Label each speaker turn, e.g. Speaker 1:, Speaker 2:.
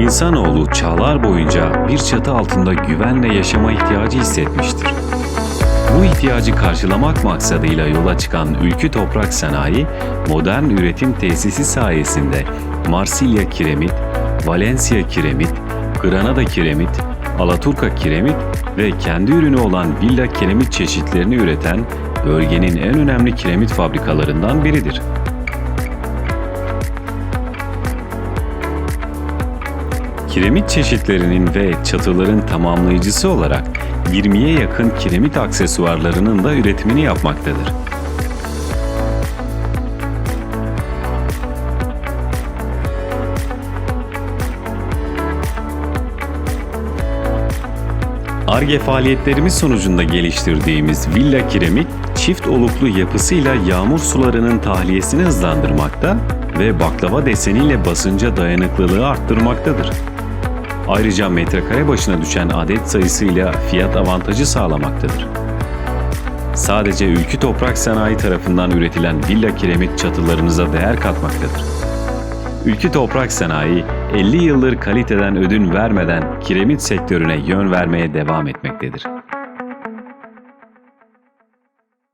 Speaker 1: İnsanoğlu çağlar boyunca bir çatı altında güvenle yaşama ihtiyacı hissetmiştir. Bu ihtiyacı karşılamak maksadıyla yola çıkan Ülkü Toprak Sanayi, modern üretim tesisi sayesinde Marsilya Kiremit, Valencia Kiremit, Granada Kiremit, Alaturka Kiremit ve kendi ürünü olan Villa Kiremit çeşitlerini üreten bölgenin en önemli kiremit fabrikalarından biridir. Kiremit çeşitlerinin ve çatıların tamamlayıcısı olarak 20'ye yakın kiremit aksesuarlarının da üretimini yapmaktadır. ARGE faaliyetlerimiz sonucunda geliştirdiğimiz Villa Kiremit, çift oluklu yapısıyla yağmur sularının tahliyesini hızlandırmakta ve baklava deseniyle basınca dayanıklılığı arttırmaktadır. Ayrıca metrekare başına düşen adet sayısıyla fiyat avantajı sağlamaktadır. Sadece Ülkü Toprak Sanayi tarafından üretilen villa kiremit çatılarınıza değer katmaktadır. Ülkü Toprak Sanayi 50 yıldır kaliteden ödün vermeden kiremit sektörüne yön vermeye devam etmektedir.